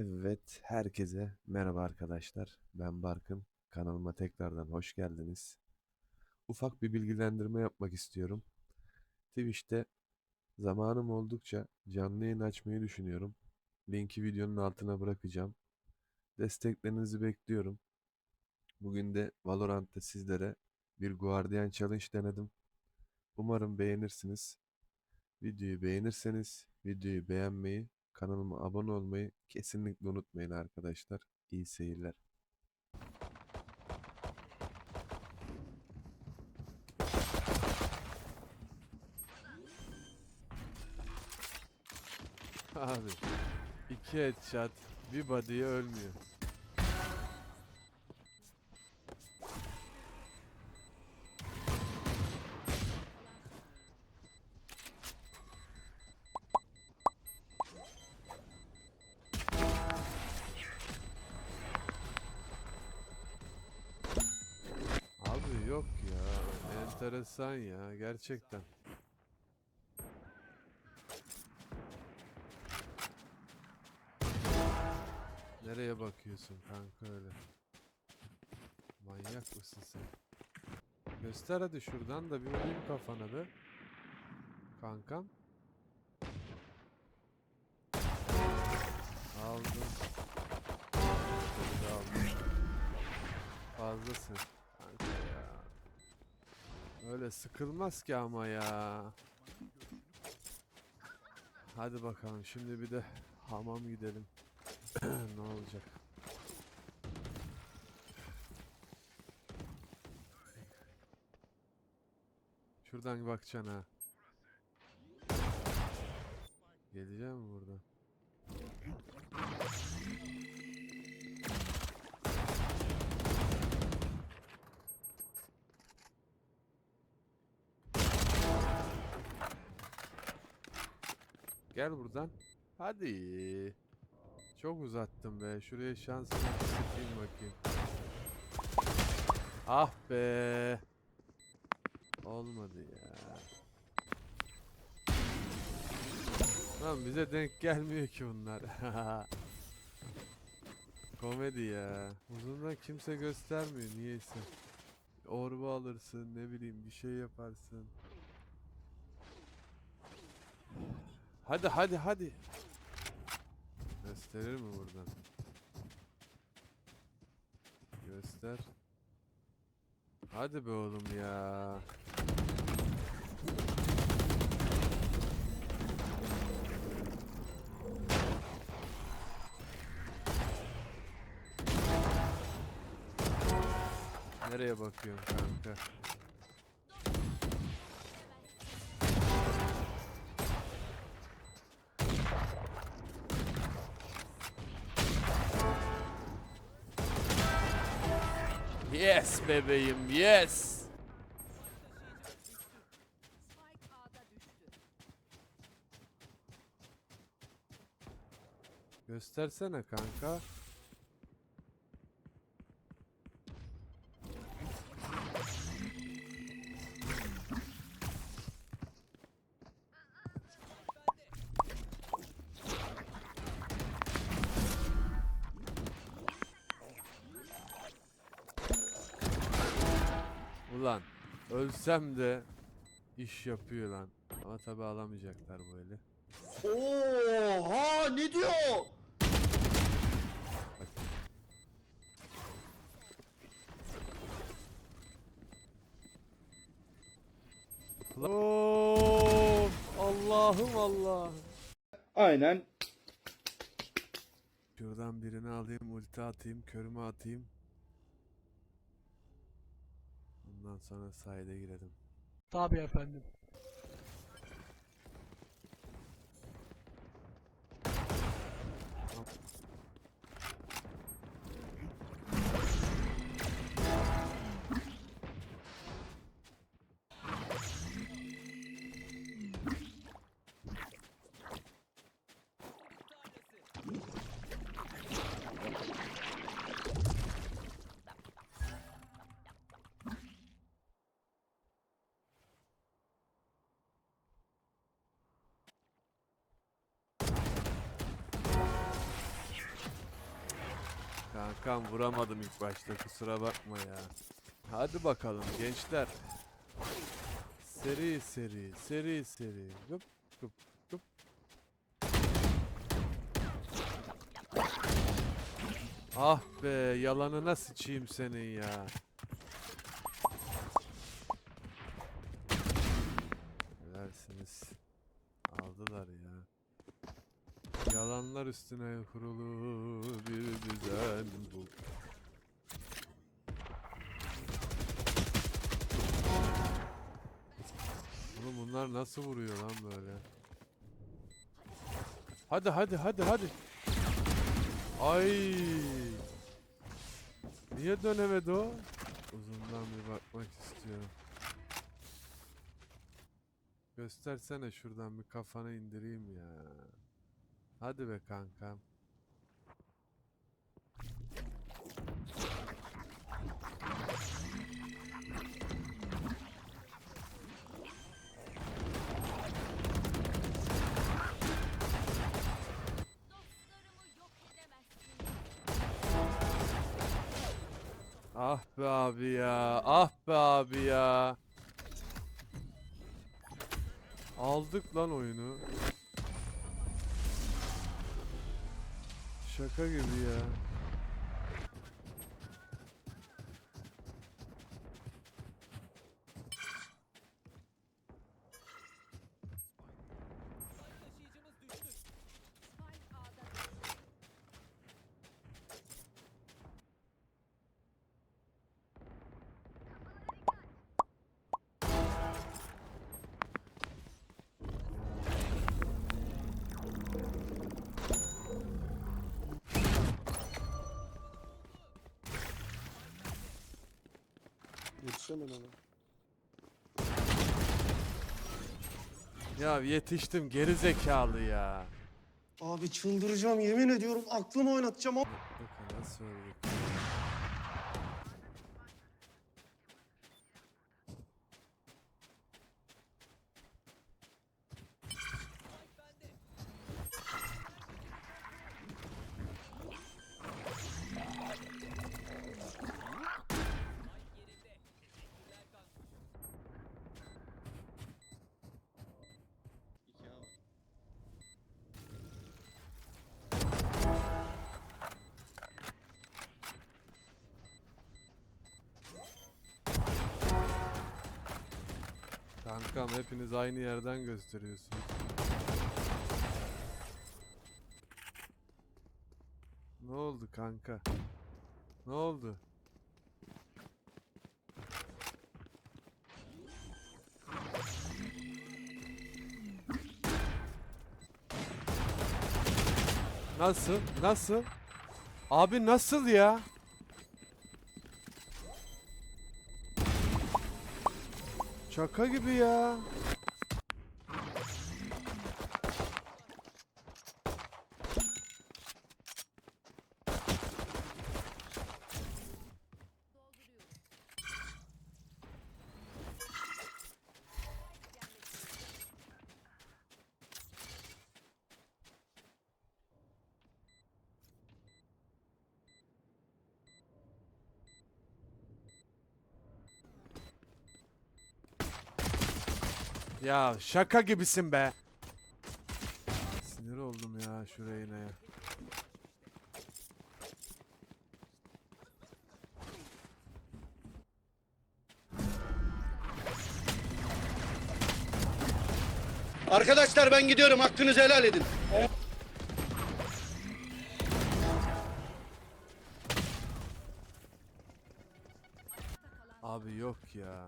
Evet, herkese merhaba arkadaşlar. Ben Barkın. Kanalıma tekrardan hoş geldiniz. Ufak bir bilgilendirme yapmak istiyorum. Twitch'te zamanım oldukça canlı yayın açmayı düşünüyorum. Linki videonun altına bırakacağım. Desteklerinizi bekliyorum. Bugün de Valorant'ta sizlere bir Guardian Challenge denedim. Umarım beğenirsiniz. Videoyu beğenirseniz videoyu beğenmeyi, kanalıma abone olmayı kesinlikle unutmayın arkadaşlar. İyi seyirler. Abi iki headshot bir body'ye ölmüyor. Enteresan ya gerçekten. Nereye bakıyorsun kanka öyle? Manyak mısın sen? Göster hadi şuradan da bir vurayım kafana be. Kankam. Aldım. Aldım. Fazlasın. Öyle sıkılmaz ki ama ya. Hadi bakalım şimdi bir de hamam gidelim. ne olacak? Şuradan bakacaksın ha. Geleceğim mi buradan? Gel buradan. Hadi. Çok uzattım be. Şuraya şansımı bir sıkayım bakayım. Ah be. Olmadı ya. Lan bize denk gelmiyor ki bunlar. Komedi ya. Uzundan kimse göstermiyor niyeyse. Orba alırsın ne bileyim bir şey yaparsın. Hadi hadi hadi. Gösterir mi buradan? Göster. Hadi be oğlum ya. Nereye bakıyorsun kanka? Yes bebeğim yes. Göstersene kanka. Ulan ölsem de iş yapıyor lan. Ama tabi alamayacaklar bu eli. Oha ne diyor? Of, Allah'ım Allah'ım. Aynen. Şuradan birini alayım, ulti atayım, körümü atayım. Ondan sonra sahile girelim. Tabii efendim. Kankam vuramadım ilk başta kusura bakma ya. Hadi bakalım gençler. Seri seri seri seri. Gıp gıp gıp. Ah be yalanına sıçayım senin ya. Yalanlar üstüne kurulu bir düzen bu. Oğlum bunlar nasıl vuruyor lan böyle? Hadi hadi hadi hadi. Ay. Niye dönemedi o? Uzundan bir bakmak istiyorum. Göstersene şuradan bir kafanı indireyim ya. Hadi be kankam. Ah be abi ya. Ah be abi ya. Aldık lan oyunu. Şaka gibi ya. Yetişemedi ona. Ya yetiştim geri zekalı ya. Abi çıldıracağım yemin ediyorum aklımı oynatacağım. ama- Bakın nasıl Kankam hepiniz aynı yerden gösteriyorsunuz. Ne oldu kanka? Ne oldu? Nasıl? Nasıl? Abi nasıl ya? Şaka gibi ya. Ya şaka gibisin be. Sinir oldum ya şuraya yine. Arkadaşlar ben gidiyorum. Hakkınızı helal edin. Abi yok ya.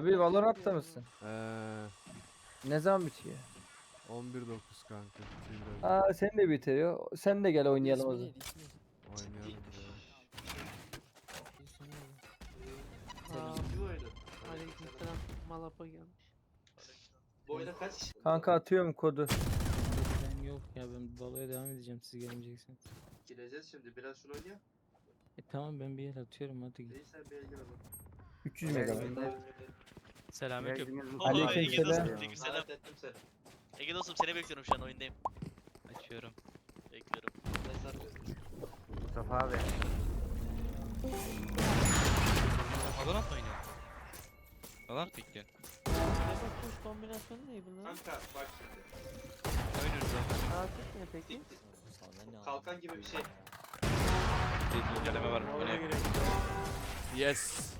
Abi Valorant'ta mısın? Eee Ne zaman bitiyor? 11.9 kanka. biraz. Aa sen de bitiriyor. Sen de gel oynayalım o İsmi zaman. neydi, ismi? Oynayalım biraz. İsmi neydi? Aa, Aleykümselam. Malapa gelmiş. Boyda kaç? Kanka atıyorum kodu. Ben yok ya ben baloya devam edeceğim siz gelmeyeceksiniz. Gireceğiz şimdi. Biraz şunu oynayalım. E tamam ben bir yer atıyorum hadi git. Neyse bir el gir o zaman. 300 megabayt. Selamünaleyküm. Aleykümselam. Seni. Ege dostum seni bekliyorum şu an oyundayım. Açıyorum. Bekliyorum. Mustafa abi. Valorant mı oynuyor? Valorant bekliyor. Kuş kombinasyonu ne bu lan? Kanka bak şimdi. Oynuyoruz zaten. Aa tek ne peki? Kalkan gibi bir şey. Güncelleme var. Oynayabilir. Yes.